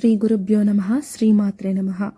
శ్రీ గురుభ్యో నమ శ్రీమాత్రే నమ.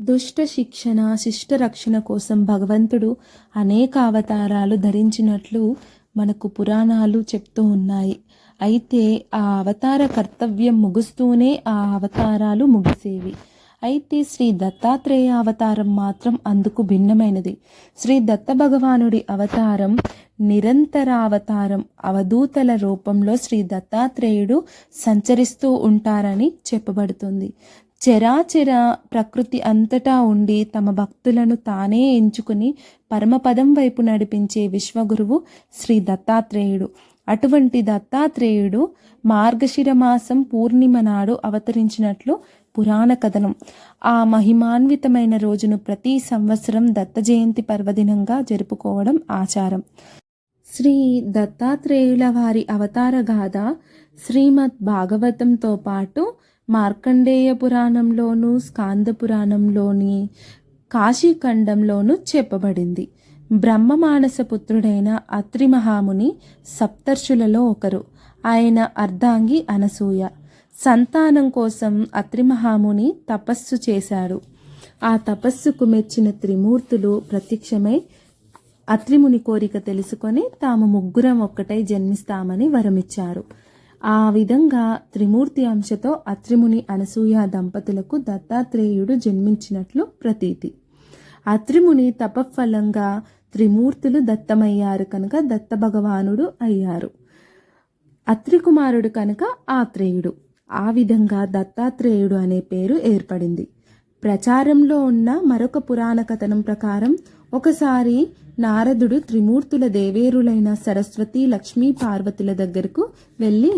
దుష్ట శిక్షణ శిష్ట రక్షణ కోసం భగవంతుడు అనేక అవతారాలు ధరించినట్లు మనకు పురాణాలు చెప్తూ ఉన్నాయి. అయితే ఆ అవతార కర్తవ్యం ముగుస్తూనే ఆ అవతారాలు ముగిసేవి. అయితే శ్రీ దత్తాత్రేయ అవతారం మాత్రం అందుకు భిన్నమైనది. శ్రీ దత్త భగవానుడి అవతారం నిరంతరావతారం అవధూతల రూపంలో శ్రీ దత్తాత్రేయుడు సంచరిస్తూ ఉంటారని చెప్పబడుతుంది. చరాచర ప్రకృతి అంతటా ఉండి తమ భక్తులను తానే ఎంచుకుని పరమపదం వైపు నడిపించే విశ్వగురువు శ్రీ దత్తాత్రేయుడు. అటువంటి దత్తాత్రేయుడు మార్గశిర మాసం పూర్ణిమ నాడు అవతరించినట్లు పురాణ కథనం. ఆ మహిమాన్వితమైన రోజును ప్రతి సంవత్సరం దత్త జయంతి పర్వదినంగా జరుపుకోవడం ఆచారం. శ్రీ దత్తాత్రేయుల వారి అవతార గాథ శ్రీమద్ భాగవతంతో పాటు మార్కండేయ పురాణంలోను స్కాంద పురాణంలోని కాశీఖండంలోనూ చెప్పబడింది. బ్రహ్మమానస పుత్రుడైన అత్రి మహాముని సప్తర్షులలో ఒకరు. ఆయన అర్ధాంగి అనసూయ. సంతానం కోసం అత్రిమహాముని తపస్సు చేశాడు. ఆ తపస్సుకు మెచ్చిన త్రిమూర్తులు ప్రత్యక్షమై అత్రిముని కోరిక తెలుసుకొని తాము ముగ్గురం ఒక్కటై జన్మిస్తామని వరమిచ్చారు. ఆ విధంగా త్రిమూర్తి అంశతో అత్రిముని అనసూయ దంపతులకు దత్తాత్రేయుడు జన్మించినట్లు ప్రతీతి. అత్రిముని తపఫలంగా త్రిమూర్తులు దత్తమయ్యారు కనుక దత్త భగవానుడు అయ్యారు. అత్రికుమారుడు కనుక ఆత్రేయుడు. ఆ విధంగా దత్తాత్రేయుడు అనే పేరు ఏర్పడింది. ప్రచారంలో ఉన్న మరొక పురాణ కథనం ప్రకారం ఒకసారి నారదుడు త్రిమూర్తుల దేవేరులైన సరస్వతి లక్ష్మీ పార్వతుల దగ్గరకు వెళ్ళి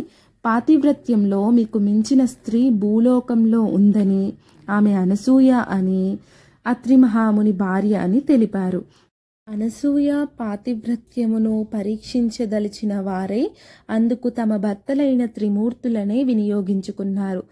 పాతివ్రత్యంలో మీకు మించిన స్త్రీ భూలోకంలో ఉందని ఆమె అనసూయ అని అత్రిమహాముని భార్య అని తెలిపారు. అనసూయ పాతివ్రత్యమును పరీక్షించదలిచిన వారే అందుకు తమ భర్తలైన త్రిమూర్తులనే వినియోగించుకున్నారు.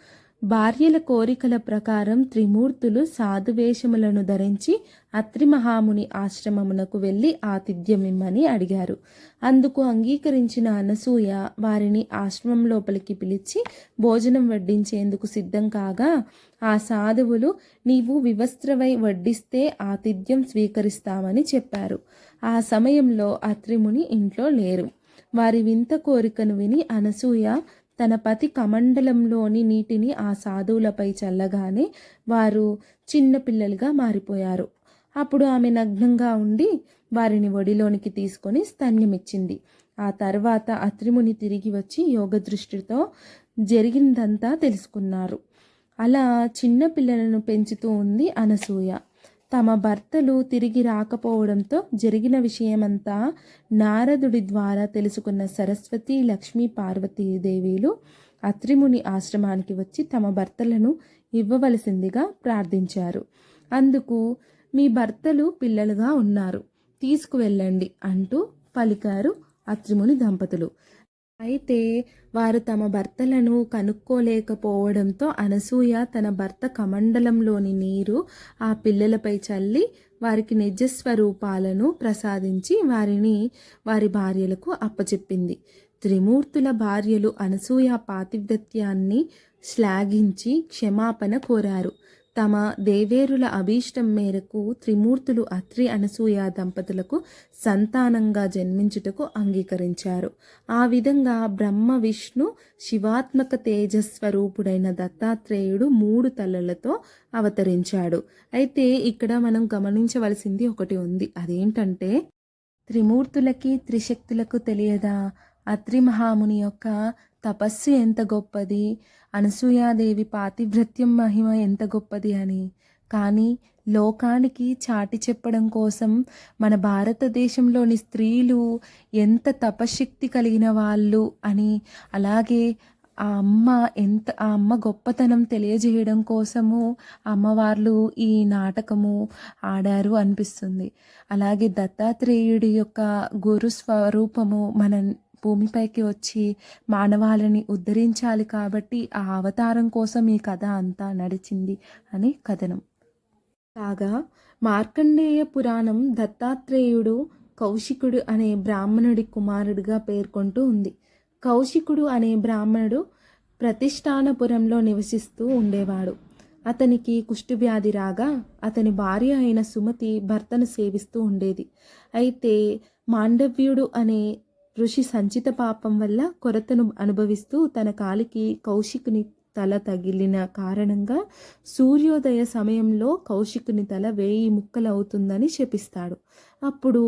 భార్యల కోరికల ప్రకారం త్రిమూర్తులు సాధువేషములను ధరించి అత్రి మహాముని ఆశ్రమమునకు వెళ్ళి ఆతిథ్యమిమ్మని అడిగారు. అందుకు అంగీకరించిన అనసూయ వారిని ఆశ్రమం లోపలికి పిలిచి భోజనం వడ్డించేందుకు సిద్ధం కాగా ఆ సాధువులు నీవు వివస్త్రవై వడ్డిస్తే ఆతిథ్యం స్వీకరిస్తామని చెప్పారు. ఆ సమయంలో అత్రిముని ఇంట్లో లేరు. వారి వింత కోరికను విని అనసూయ తన పతి కమండలంలోని నీటిని ఆ సాధువులపై చల్లగానే వారు చిన్నపిల్లలుగా మారిపోయారు. అప్పుడు ఆమె నగ్నంగా ఉండి వారిని ఒడిలోనికి తీసుకొని స్తన్యమిచ్చింది ఆ తర్వాత అత్రిముని తిరిగి వచ్చి యోగ దృష్టితో జరిగిందంతా తెలుసుకున్నారు. అలా చిన్నపిల్లలను పెంచుతూ ఉంది అనసూయ. తమ భర్తలు తిరిగి రాకపోవడంతో జరిగిన విషయమంతా నారదుడి ద్వారా తెలుసుకున్న సరస్వతి లక్ష్మీ పార్వతీదేవిలు అత్రిముని ఆశ్రమానికి వచ్చి తమ భర్తలను ఇవ్వవలసిందిగా ప్రార్థించారు. అందుకు మీ భర్తలు పిల్లలుగా ఉన్నారు తీసుకువెళ్ళండి అంటూ పలికారు అత్రిముని దంపతులు. అయితే వారు తమ భర్తలను కనుక్కోలేకపోవడంతో అనసూయ తన భర్త కమండలంలోని నీరు ఆ పిల్లలపై చల్లి వారికి నిజస్వరూపాలను ప్రసాదించి వారిని వారి భార్యలకు అప్పచెప్పింది. త్రిమూర్తుల భార్యలు అనసూయ పాతివ్రత్యాన్ని శ్లాఘించి క్షమాపణ కోరారు. తమ దేవేరుల అభీష్టం మేరకు త్రిమూర్తులు అత్రి అనసూయ దంపతులకు సంతానంగా జన్మించుటకు అంగీకరించారు. ఆ విధంగా బ్రహ్మ విష్ణు శివాత్మక తేజస్వరూపుడైన దత్తాత్రేయుడు మూడు తలలతో అవతరించాడు. అయితే ఇక్కడ మనం గమనించవలసింది ఒకటి ఉంది. అదేంటంటే త్రిమూర్తులకి త్రిశక్తులకు తెలియదా? అత్రి మహాముని యొక్క తపస్సు ఎంత గొప్పది? అనసూయాదేవి పాతివ్రత్యం మహిమ ఎంత గొప్పది అని. కానీ లోకానికి చాటి చెప్పడం కోసం మన భారతదేశంలోని స్త్రీలు ఎంత తపశక్తి కలిగిన వాళ్ళు అని అలాగే ఆ అమ్మ ఎంత ఆ అమ్మ గొప్పతనం తెలియజేయడం కోసము అమ్మవార్లు ఈ నాటకము ఆడారు అనిపిస్తుంది. అలాగే దత్తాత్రేయుడి యొక్క గురు స్వరూపము మన భూమిపైకి వచ్చి మానవాళిని ఉద్ధరించాలి కాబట్టి ఆ అవతారం కోసం ఈ కథ అంతా నడిచింది అని కథనం. కాగా మార్కండేయ పురాణం దత్తాత్రేయుడు కౌశికుడు అనే బ్రాహ్మణుడి కుమారుడిగా పేర్కొంటూ ఉంది. కౌశికుడు అనే బ్రాహ్మణుడు ప్రతిష్టానపురంలో నివసిస్తూ ఉండేవాడు. అతనికి కుష్ఠువ్యాధి రాగా అతని భార్య అయిన సుమతి భర్తను సేవిస్తూ ఉండేది. అయితే మాండవ్యుడు అనే ఋషి సంచిత పాపం వల్ల కొరతను అనుభవిస్తూ తన కాలికి కౌశికుని తల తగిలిన కారణంగా సూర్యోదయ సమయంలో కౌశికుని తల వేయి ముక్కలవుతుందని శపిస్తాడు అప్పుడు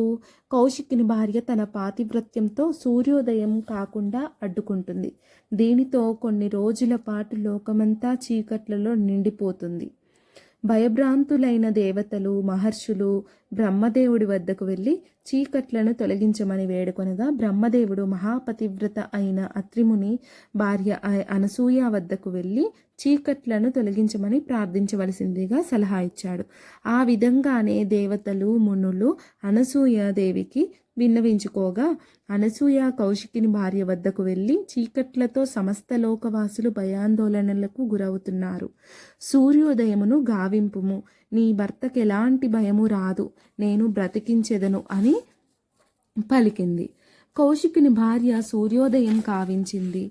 కౌశికుని భార్య తన పాతివ్రత్యంతో సూర్యోదయం కాకుండా అడ్డుకుంటుంది. దీనితో కొన్ని రోజుల పాటు లోకమంతా చీకట్లలో నిండిపోతుంది. భయభ్రాంతులైన దేవతలు మహర్షులు బ్రహ్మదేవుడి వద్దకు వెళ్ళి చీకట్లను తొలగించమని వేడుకొనగా బ్రహ్మదేవుడు మహాపతివ్రత అయిన అత్రిముని భార్య అనసూయ వద్దకు వెళ్ళి చీకట్లను తొలగించమని ప్రార్థించవలసిందిగా సలహా ఇచ్చాడు. ఆ విధంగానే దేవతలు మునులు అనసూయ దేవికి విన్నవించుకోగా అనసూయ కౌశికిని భార్య వద్దకు వెళ్ళి చీకట్లతో సమస్త లోకవాసులు భయాందోళనలకు గురవుతున్నారు. సూర్యోదయమును గావింపుము. నీ భర్తకు ఎలాంటి భయము రాదు. నేను బ్రతికించెదను అని పలికింది. కౌశికుని భార్య సూర్యోదయం కావించింది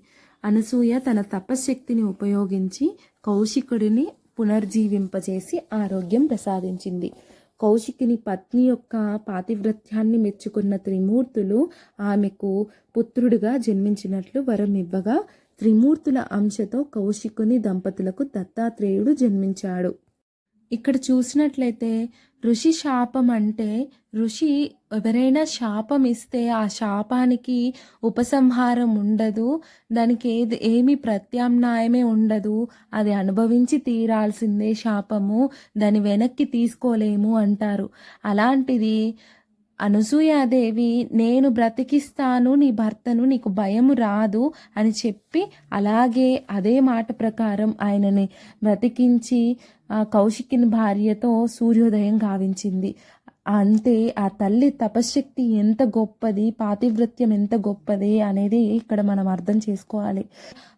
అనసూయ తన తపశ్శక్తిని ఉపయోగించి కౌశికుడిని పునర్జీవింపజేసి ఆరోగ్యం ప్రసాదించింది. కౌశికుని పత్ని యొక్క పాతివ్రత్యాన్ని మెచ్చుకున్న త్రిమూర్తులు ఆమెకు పుత్రుడిగా జన్మించినట్లు వరం ఇవ్వగా త్రిమూర్తుల అంశతో కౌశికుని దంపతులకు దత్తాత్రేయుడు జన్మించాడు. ఇక్కడ చూసినట్లయితే ఋషి శాపం అంటే ఋషి ఎవరైనా శాపం ఇస్తే ఆ శాపానికి ఉపసంహారం ఉండదు. దానికి ఏది ఏమి ప్రత్యామ్నాయమే ఉండదు. అది అనుభవించి తీరాల్సిందే శాపము. దాన్ని వెనక్కి తీసుకోలేము అంటారు. అలాంటిది అనసూయాదేవి నేను బ్రతికిస్తాను నీ భర్తను నీకు భయం రాదు అని చెప్పి అలాగే అదే మాట ప్రకారం ఆయనని బ్రతికించి ఆ కౌశికిని భార్యతో సూర్యోదయం గావించింది. అంతే ఆ తల్లి తపశ్శక్తి ఎంత గొప్పది పాతివృత్యం ఎంత గొప్పది అనేది ఇక్కడ మనం అర్థం చేసుకోవాలి.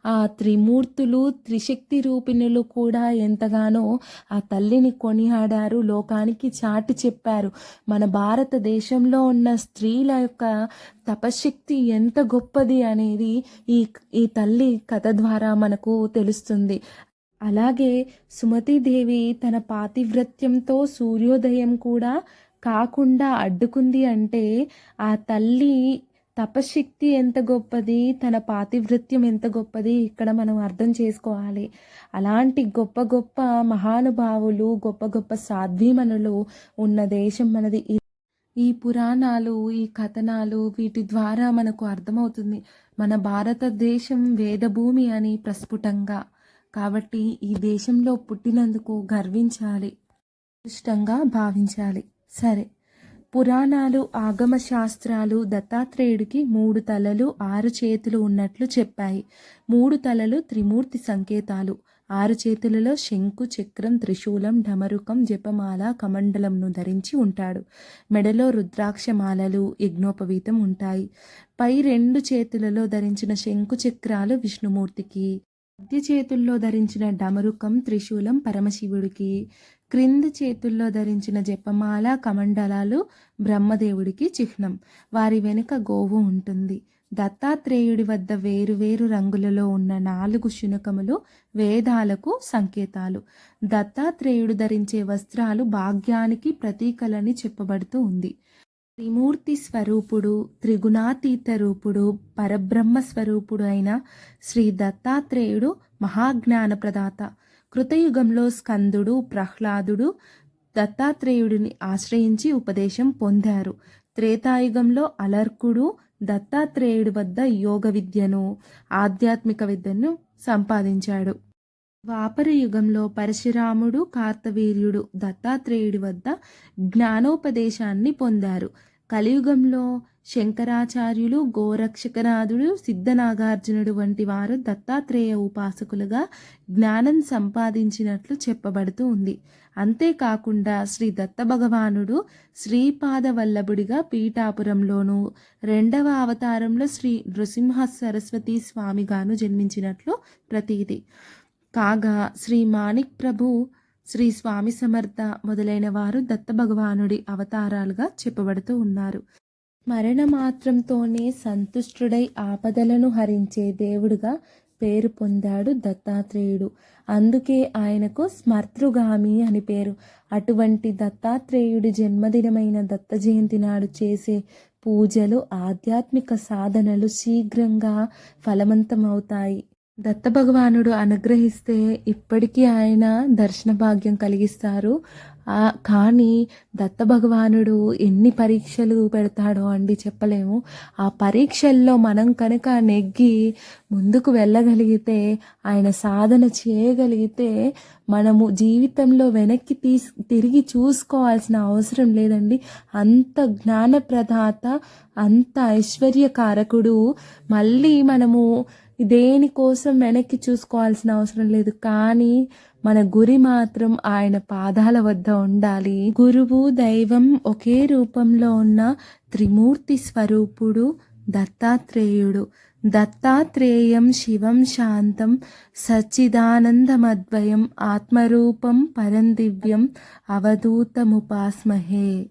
ఆ త్రిమూర్తులు త్రిశక్తి రూపిణులు కూడా ఎంతగానో ఆ తల్లిని కొనియాడారు లోకానికి చాటి చెప్పారు. మన భారతదేశంలో ఉన్న స్త్రీల యొక్క తపశ్శక్తి ఎంత గొప్పది అనేది ఈ ఈ తల్లి కథ ద్వారా మనకు తెలుస్తుంది. అలాగే సుమతీదేవి తన పాతివ్రత్యంతో సూర్యోదయం కూడా కాకుండా అడ్డుకుంది అంటే ఆ తల్లి తపశక్తి ఎంత గొప్పది తన పాతివృత్యం ఎంత గొప్పది ఇక్కడ మనం అర్థం చేసుకోవాలి. అలాంటి గొప్ప గొప్ప మహానుభావులు గొప్ప గొప్ప సాధ్వీమణులు ఉన్న దేశం మనది. ఈ- ఈ పురాణాలు ఈ కథనాలు వీటి ద్వారా మనకు అర్థమవుతుంది. మన భారతదేశం వేదభూమి అని ప్రస్ఫుటంగా. కాబట్టి ఈ దేశంలో పుట్టినందుకు గర్వించాలి ఇష్టంగా భావించాలి. సరే. పురాణాలు ఆగమ శాస్త్రాలు దత్తాత్రేయుడికి మూడు తలలు ఆరు చేతులు ఉన్నట్లు చెప్పాయి. మూడు తలలు త్రిమూర్తి సంకేతాలు. ఆరు చేతులలో శంకు చక్రం త్రిశూలం ఢమరుకం జపమాల కమండలంను ధరించి ఉంటాడు. మెడలో రుద్రాక్షమాలలు యజ్ఞోపవీతం ఉంటాయి. పై రెండు చేతులలో ధరించిన శంకు చక్రాలు విష్ణుమూర్తికి మధ్య చేతుల్లో ధరించిన డమరుకం త్రిశూలం పరమశివుడికి క్రింది చేతుల్లో ధరించిన జపమాల కమండలాలు బ్రహ్మదేవుడికి చిహ్నం. వారి వెనుక గోవు ఉంటుంది. దత్తాత్రేయుడి వద్ద వేరువేరు రంగులలో ఉన్న నాలుగు శునకములు వేదాలకు సంకేతాలు. దత్తాత్రేయుడు ధరించే వస్త్రాలు భాగ్యానికి ప్రతీకలని చెప్పబడుతూ ఉంది. త్రిమూర్తి స్వరూపుడు త్రిగుణాతీత రూపుడు పరబ్రహ్మ స్వరూపుడు అయిన శ్రీ దత్తాత్రేయుడు మహాజ్ఞాన ప్రదాత కృతయుగంలో స్కందుడు ప్రహ్లాదుడు దత్తాత్రేయుడిని ఆశ్రయించి ఉపదేశం పొందారు. త్రేతాయుగంలో అలర్కుడు దత్తాత్రేయుడి వద్ద యోగ విద్యను ఆధ్యాత్మిక విద్యను సంపాదించాడు. ద్వాపర యుగంలో పరశురాముడు కార్తవీర్యుడు దత్తాత్రేయుడి వద్ద జ్ఞానోపదేశాన్ని పొందారు. కలియుగంలో శంకరాచార్యులు గోరక్షకనాథుడు సిద్ధనాగార్జునుడు వంటి వారు దత్తాత్రేయ ఉపాసకులుగా జ్ఞానం సంపాదించినట్లు చెప్పబడుతూ ఉంది. అంతేకాకుండా శ్రీ దత్త భగవానుడు శ్రీపాద వల్లభుడిగా పీఠాపురంలోను రెండవ అవతారంలో శ్రీ నృసింహ సరస్వతి స్వామిగాను జన్మించినట్లు ప్రతీది కాగా శ్రీ మాణిక్ ప్రభు శ్రీ స్వామి సమర్థ మొదలైన వారు దత్త భగవానుడి అవతారాలుగా చెప్పబడుతూ ఉన్నారు. మరణ మాత్రంతోనే సంతుష్టుడై ఆపదలను హరించే దేవుడుగా పేరు పొందాడు దత్తాత్రేయుడు. అందుకే ఆయనకు స్మర్తృగామి అని పేరు. అటువంటి దత్తాత్రేయుడి జన్మదినమైన దత్త జయంతి నాడు చేసే పూజలు ఆధ్యాత్మిక సాధనలు శీఘ్రంగా ఫలవంతమవుతాయి. దత్త భగవానుడు అనుగ్రహిస్తే ఇప్పటికీ ఆయన దర్శన భాగ్యం కలిగిస్తారు. కానీ దత్త భగవానుడు ఎన్ని పరీక్షలు పెడతాడో అండి చెప్పలేము. ఆ పరీక్షల్లో మనం కనుక నెగ్గి ముందుకు వెళ్ళగలిగితే ఆయన సాధన చేయగలిగితే మనము జీవితంలో వెనక్కి తీసి తిరిగి చూసుకోవాల్సిన అవసరం లేదండి. అంత జ్ఞానప్రదాత అంత ఐశ్వర్యకారకుడు మళ్ళీ మనము దేనికోసం వెనక్కి చూసుకోవాల్సిన అవసరం లేదు. కానీ మన గురి మాత్రం ఆయన పాదాల వద్ద ఉండాలి. గురువు దైవం ఒకే రూపంలో ఉన్న త్రిమూర్తి స్వరూపుడు దత్తాత్రేయుడు. దత్తాత్రేయం శివం శాంతం సచ్చిదానందమద్వయం ఆత్మరూపం పరం దివ్యం అవధూతముపాస్మహే.